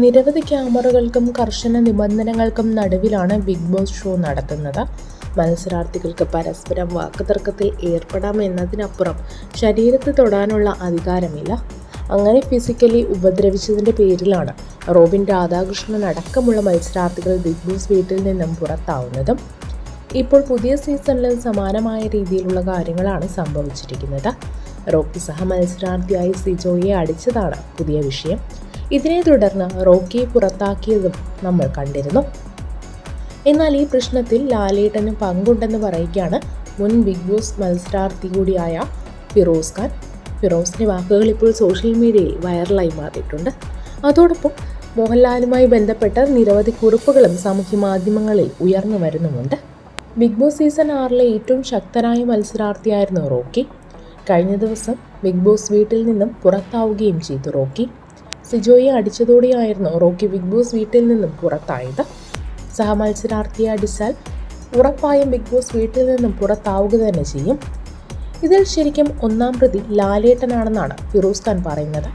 നിരവധി ക്യാമറകൾക്കും കർശന നിബന്ധനകൾക്കും നടുവിലാണ് ബിഗ് ബോസ് ഷോ നടത്തുന്നത്. മത്സരാർത്ഥികൾക്ക് പരസ്പരം വാക്കുതർക്കത്തിൽ ഏർപ്പെടാം എന്നതിനപ്പുറം ശരീരത്തെ തൊടാനുള്ള അധികാരമില്ല. അങ്ങനെ ഫിസിക്കലി ഉപദ്രവിച്ചതിന്റെ പേരിലാണ് റോബിൻ രാധാകൃഷ്ണൻ അടക്കമുള്ള മത്സരാർത്ഥികൾ ബിഗ് ബോസ് വീട്ടിൽ നിന്നും പുറത്താവുന്നതും. ഇപ്പോൾ പുതിയ സീസണിലും സമാനമായ രീതിയിലുള്ള കാര്യങ്ങളാണ് സംഭവിച്ചിരിക്കുന്നത്. റോക്കി സഹ മത്സരാർത്ഥിയായി സിജോയെ അടിച്ചതാണ് പുതിയ വിഷയം. ഇതിനെ തുടർന്ന് റോക്കി പുറത്താക്കിയതും നമ്മൾ കണ്ടിരുന്നു. എന്നാൽ ഈ പ്രശ്നത്തിൽ ലാലേട്ടന് പങ്കുണ്ടെന്ന് പറയുകയാണ് മുൻ ബിഗ് ബോസ് മത്സരാർത്ഥി കൂടിയായ ഫിറോസ് ഖാൻ. ഫിറോസിന്റെ വാക്കുകൾ ഇപ്പോൾ സോഷ്യൽ മീഡിയയിൽ വൈറലായി മാറിയിട്ടുണ്ട്. അതോടൊപ്പം മോഹൻലാലുമായി ബന്ധപ്പെട്ട നിരവധി കുറിപ്പുകളും സാമൂഹ്യ മാധ്യമങ്ങളിൽ ഉയർന്നു വരുന്നുമുണ്ട്. ബിഗ് ബോസ് സീസൺ ആറിലെ ഏറ്റവും ശക്തനായ മത്സരാർത്ഥിയായിരുന്നു റോക്കി. കഴിഞ്ഞ ദിവസം ബിഗ് ബോസ് വീട്ടിൽ നിന്നും പുറത്താവുകയും ചെയ്തു റോക്കി. സിജോയെ അടിച്ചതോടെയായിരുന്നു റോക്കി ബിഗ് ബോസ് വീട്ടിൽ നിന്നും പുറത്തായത്. സഹമത്സരാർത്ഥിയെ അടിച്ചാൽ ഉറപ്പായും ബിഗ് ബോസ് വീട്ടിൽ നിന്നും പുറത്താവുക തന്നെ ചെയ്യും. ഇതിൽ ശരിക്കും ഒന്നാം പ്രതി ലാലേട്ടനാണെന്നാണ് ഫിറോസ് ഖാൻ പറയുന്നത്.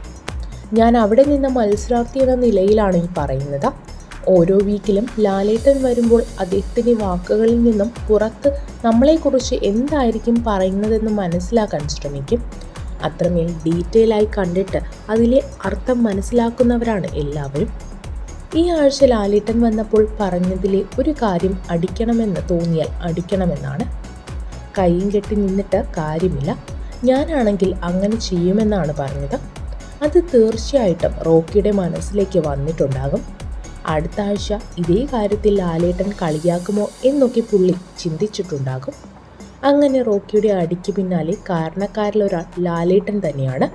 ഞാൻ അവിടെ നിന്ന് മത്സരാർത്ഥി എന്ന നിലയിലാണ് ഈ പറയുന്നത്. ഓരോ വീക്കിലും ലാലേട്ടൻ വരുമ്പോൾ അദ്ദേഹത്തിന്റെ വാക്കുകളിൽ നിന്നും പുറത്ത് നമ്മളെക്കുറിച്ച് എന്തായിരിക്കും പറയുന്നതെന്ന് മനസ്സിലാക്കാൻ ശ്രമിക്കും. അത്രമേൽ ഡീറ്റെയിൽ ആയി കണ്ടിട്ട് അതിലെ അർത്ഥം മനസ്സിലാക്കുന്നവരാണ് എല്ലാവരും. ഈ ആഴ്ച ലാലേട്ടൻ വന്നപ്പോൾ പറഞ്ഞതിലെ ഒരു കാര്യം അടിക്കണമെന്ന് തോന്നിയാൽ അടിക്കണമെന്നാണ്. കൈയും കെട്ടി നിന്നിട്ട് കാര്യമില്ല. ഞാനാണെങ്കിൽ അങ്ങനെ ചെയ്യുമെന്നാണ് പറഞ്ഞത്. അത് തീർച്ചയായിട്ടും റോക്കിയുടെ മനസ്സിലേക്ക് വന്നിട്ടുണ്ടാകും. അടുത്ത ആഴ്ച ഇതേ കാര്യത്തിൽ ലാലേട്ടൻ കളിയാക്കുമോ എന്നൊക്കെ പുള്ളി ചിന്തിച്ചിട്ടുണ്ടാകും. അങ്ങനെ റോക്കിയുടെ അടിക്ക് പിന്നാലെ കാരണക്കാരിലൊരാൾ ലാലേട്ടൻ തന്നെയാണ്.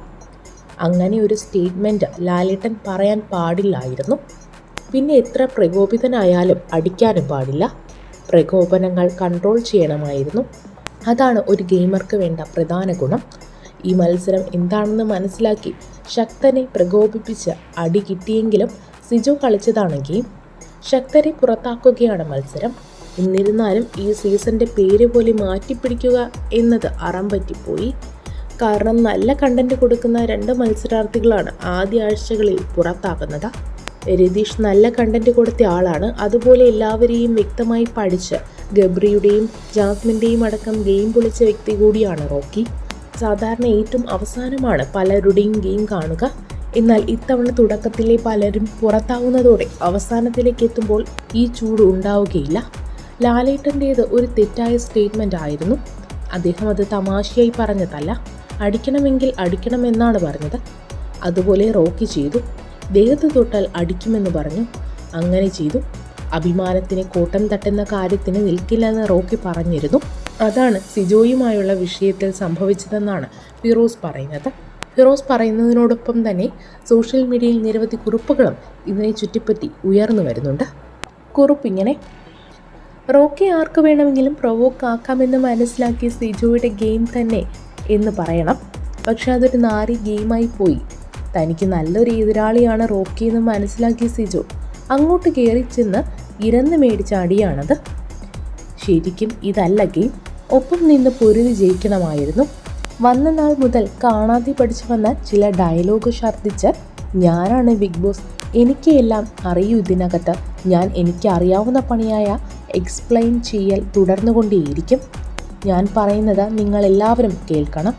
അങ്ങനെ ഒരു സ്റ്റേറ്റ്മെന്റ് ലാലേട്ടൻ പറയാൻ പാടില്ലായിരുന്നു. പിന്നെ എത്ര പ്രകോപിതനായാലും അടിക്കാനും പാടില്ല. പ്രകോപനങ്ങൾ കൺട്രോൾ ചെയ്യണമായിരുന്നു. അതാണ് ഒരു ഗെയിമർക്ക് വേണ്ട പ്രധാന ഗുണം. ഈ മത്സരം എന്താണെന്ന് മനസ്സിലാക്കി ശക്തനെ പ്രകോപിപ്പിച്ച് അടി കിട്ടിയെങ്കിലും സിജു കളിച്ചതാണ് ഗെയിം ശക്തരെ പുറത്താക്കുകയാണ് മത്സരം. എന്നിരുന്നാലും ഈ സീസണിന്റെ പേര് പോലെ മാറ്റിപ്പിടിക്കുക എന്നത് അറം പറ്റിപ്പോയി. കാരണം നല്ല കണ്ടന്റ് കൊടുക്കുന്ന രണ്ട് മത്സരാർത്ഥികളാണ് ആദ്യ ആഴ്ചകളിൽ പുറത്താക്കുന്നത് രതീഷ് നല്ല കണ്ടന്റ് കൊടുത്ത ആളാണ്. അതുപോലെ എല്ലാവരെയും വ്യക്തമായി പഠിച്ച് ഗബ്രിയുടെയും ജാസ്മിന്റെയും അടക്കം ഗെയിം പൊളിച്ച വ്യക്തി കൂടിയാണ് റോക്കി. സാധാരണ ഏറ്റവും അവസാനമാണ് പലരുടെയും ഗെയിം കാണുക. എന്നാൽ ഇത്തവണ തുടക്കത്തിലെ പലരും പുറത്താവുന്നതോടെ അവസാനത്തിലേക്ക് എത്തുമ്പോൾ ഈ ചൂട് ഉണ്ടാവുകയില്ല. ലാലേട്ടന്റേത് ഒരു തെറ്റായ സ്റ്റേറ്റ്മെന്റ് ആയിരുന്നു. അദ്ദേഹം അത് തമാശയായി പറഞ്ഞതല്ല അടിക്കണമെങ്കിൽ അടിക്കണമെന്നാണ് പറഞ്ഞത്. അതുപോലെ റോക്കി ചെയ്തു ദേഹത്ത് തൊട്ടാൽ അടിക്കുമെന്ന് പറഞ്ഞു. അങ്ങനെ ചെയ്തു. അഭിമാനത്തിന് കോട്ടം തട്ടുന്ന കാര്യത്തിന് നിൽക്കില്ലെന്ന് റോക്കി പറഞ്ഞിരുന്നു. അതാണ് സിജോയുമായുള്ള വിഷയത്തിൽ സംഭവിച്ചതെന്നാണ് ഫിറോസ് പറയുന്നത്. ഫിറോസ് പറയുന്നതിനോടൊപ്പം തന്നെ സോഷ്യൽ മീഡിയയിൽ നിരവധി കുറിപ്പുകളും ഇതിനെ ചുറ്റിപ്പറ്റി ഉയർന്നു വരുന്നുണ്ട്. കുറിപ്പിങ്ങനെ റോക്കി ആർക്ക് വേണമെങ്കിലും പ്രൊവോക്ക് ആക്കാമെന്ന് മനസ്സിലാക്കിയ സിജോയുടെ ഗെയിം തന്നെ എന്ന് പറയണം. പക്ഷെ അതൊരു നാരി ഗെയിമായി പോയി. തനിക്ക് നല്ലൊരു എതിരാളിയാണ് റോക്കി എന്ന് മനസ്സിലാക്കിയ സിജു അങ്ങോട്ട് കയറി ചെന്ന് ഇരന്ന് മേടിച്ച അടിയാണത്. ശരിക്കും ഇതല്ല ഗെയിം ഒപ്പം നിന്ന് പൊരുതി ജയിക്കണമായിരുന്നു. വന്ന നാൾ മുതൽ കാണാതെ പഠിച്ചു വന്ന ചില ഡയലോഗ് ഛർദ്ദിച്ച് ഞാനാണ് ബിഗ് ബോസ്. എനിക്കെല്ലാം അറിയൂ ഇതിനകത്ത്. ഞാൻ എനിക്കറിയാവുന്ന പണിയായ എക്സ്പ്ലെയിൻ ചെയ്യൽ തുടർന്നുകൊണ്ടേയിരിക്കും. ഞാൻ പറയുന്നത് നിങ്ങളെല്ലാവരും കേൾക്കണം.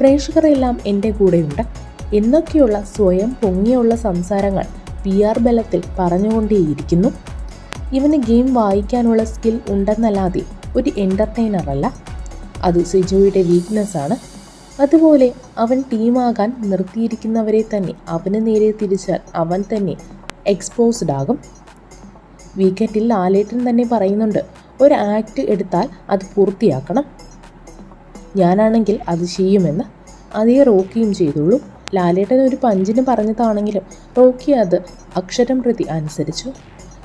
പ്രേക്ഷകരെല്ലാം എന്റെ കൂടെയുണ്ട്. എന്നൊക്കെയുള്ള സ്വയം പൊങ്ങിയുള്ള സംസാരങ്ങൾ പി ആർ ബലത്തിൽ പറഞ്ഞുകൊണ്ടേയിരിക്കുന്നു. ഇവന് ഗെയിം വായിക്കാനുള്ള സ്കിൽ ഉണ്ടെന്നല്ലാതെ ഒരു എന്റർടൈനർ അല്ല. അത് സിജോയുടെ വീക്ക്നെസ് ആണ്. അതുപോലെ അവൻ ടീമാകാൻ നിർത്തിയിരിക്കുന്നവരെ തന്നെ അവന് നേരെ തിരിച്ചാൽ അവൻ തന്നെ എക്സ്പോസ്ഡ് ആകും. വീക്കെൻഡിൽ ലാലേട്ടൻ തന്നെ പറയുന്നുണ്ട് ഒരു ആക്ട് എടുത്താൽ അത് പൂർത്തിയാക്കണം. ഞാനാണെങ്കിൽ അത് ചെയ്യുമെന്ന്. അതേ റോക്കിയും ചെയ്തോളൂ ലാലേട്ടൻ ഒരു പഞ്ചിന് പറഞ്ഞതാണെങ്കിലും റോക്കി അത് അക്ഷരം പ്രതി അനുസരിച്ചു.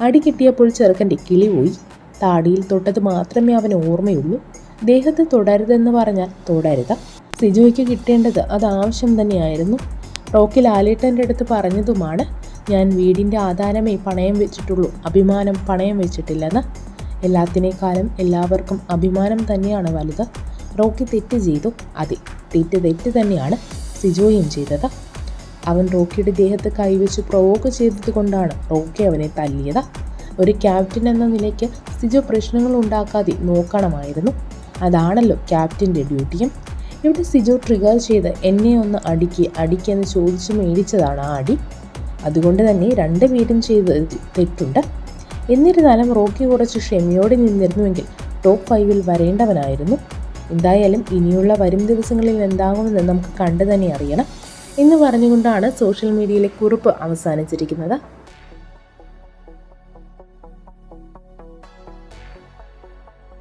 അടി കിട്ടിയപ്പോൾ ചെറുക്കന്റെ കിളി പോയി. താടിയിൽ തൊട്ടത് മാത്രമേ അവന് ഓർമ്മയുള്ളൂ. ദേഹത്ത് തുടരുതെന്ന് പറഞ്ഞാൽ തുടരുത. സിജോയ്ക്ക് കിട്ടേണ്ടത് അത് ആവശ്യം തന്നെയായിരുന്നു റോക്കി ലാലേട്ടന്റെ അടുത്ത് പറഞ്ഞതുമാണ് ഞാൻ വീടിന്റെ ആധാരമേ പണയം വെച്ചിട്ടുള്ളൂ. അഭിമാനം പണയം വെച്ചിട്ടില്ലെന്ന്. എല്ലാത്തിനേക്കാളും എല്ലാവർക്കും അഭിമാനം തന്നെയാണ് വലുത്. റോക്കി തെറ്റ് ചെയ്തു. അതെ തെറ്റ് തെറ്റ് തന്നെയാണ് സിജോയും ചെയ്തത്. അവൻ റോക്കിയുടെ ദേഹത്ത് കൈവച്ച് പ്രൊവോക്ക് ചെയ്തത് കൊണ്ടാണ് റോക്കി അവനെ തല്ലിയത്. ഒരു ക്യാപ്റ്റൻ എന്ന നിലയ്ക്ക് സിജോ പ്രശ്നങ്ങൾ ഉണ്ടാക്കാതെ നോക്കണമായിരുന്നു. അതാണല്ലോ ക്യാപ്റ്റന്റെ ഡ്യൂട്ടിയും ഇവിടെ സിജോ ട്രിഗർ ചെയ്ത് എന്നെ ഒന്ന് അടിക്ക് അടിക്കെന്ന് ചോദിച്ച് മേടിച്ചതാണ് ആ അടി അതുകൊണ്ട് തന്നെ രണ്ട് പേരും ചെയ്ത് തെറ്റുണ്ട്. എന്നിരുന്നാലും റോക്കി കുറച്ച് ക്ഷമയോടെ നിന്നിരുന്നുവെങ്കിൽ ടോപ്പ് ഫൈവിൽ വരേണ്ടവനായിരുന്നു. എന്തായാലും ഇനിയുള്ള വരും ദിവസങ്ങളിൽ എന്താകുമെന്ന് നമുക്ക് കണ്ടു തന്നെ അറിയണം. എന്ന് പറഞ്ഞുകൊണ്ടാണ് സോഷ്യൽ മീഡിയയിലെ കുറിപ്പ് അവസാനിച്ചിരിക്കുന്നത്.